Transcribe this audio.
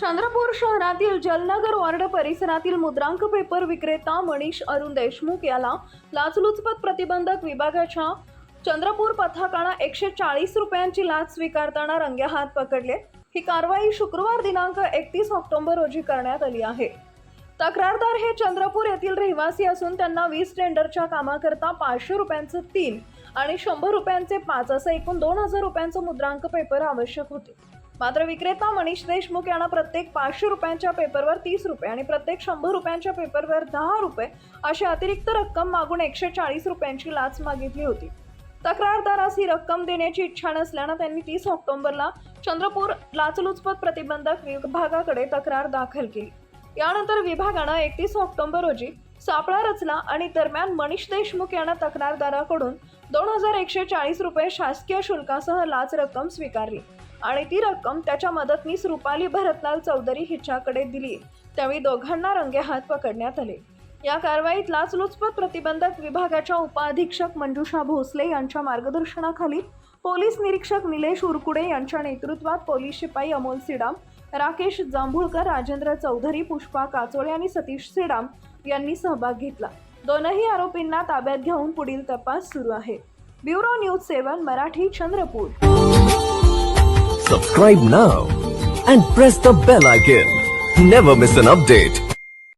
चंद्रपूर शहरातील जलनगर वार्ड परिसरातील मुद्रांक पेपर विक्रेता मनीष अरुण देशमुख याला लाचलुचपत प्रतिबंधक विभागाच्या चंद्रपूर पथकानं एकशे चाळीस रुपयांची लाच स्वीकारताना रंगेहात पकडले. ही कारवाई शुक्रवार दिनांक एकतीस ऑक्टोबर रोजी करण्यात आली आहे. तक्रारदार हे चंद्रपूर येथील रहिवासी असून त्यांना वीस टेंडरच्या कामाकरता पाचशे रुपयांचं तीन आणि शंभर रुपयांचे पाच असं एकूण दोन हजार रुपयांचं मुद्रांक पेपर आवश्यक होते. मात्र विक्रेता मनीष देशमुख यांना प्रत्येक पाचशे रुपयांच्या पेपरवर तीस रुपये आणि प्रत्येक शंभर रुपयांच्या पेपरवर दहा रुपये अशी अतिरिक्त रक्कम मागून एकशे चाळीस रुपयांची लाच मागितली होती. तक्रारदारास ही रक्कम देण्याची इच्छा नसल्यानं त्यांनी तीस ऑक्टोबरला चंद्रपूर लाचलुचपत प्रतिबंधक विभागाकडे तक्रार दाखल केली. यानंतर विभागानं एकतीस ऑक्टोबर रोजी सापळा रचला आणि दरम्यान मनीष देशमुख यांना तक्रारदाराकडून दोन हजार एकशे चाळीस रुपये शासकीय शुल्कासह लाच रक्कम स्वीकारली. आणि ती रक्कम त्याच्या मदतनीस रुपाली भरतलाल चौधरी हिच्याकडे दिली. त्यावेळी दोघांना रंगे हात पकडण्यात आले. या कारवाईत लाचलुचपत प्रतिबंधक विभागाच्या उपअधीक्षक मंजुषा भोसले यांच्या मार्गदर्शनाखाली पोलीस निरीक्षक निलेश उरकुडे यांच्या नेतृत्वात पोलीस शिपाई अमोल सिडाम राकेश जांभुळकर राजेंद्र चौधरी पुष्पा काचोळे आणि सतीश सिडाम यांनी सहभाग घेतला. दोनही आरोपींना ताब्यात घेऊन पुढील तपास सुरू आहे. Bureau news seven Marathi Chandrapur. Subscribe now and press the bell icon never miss an update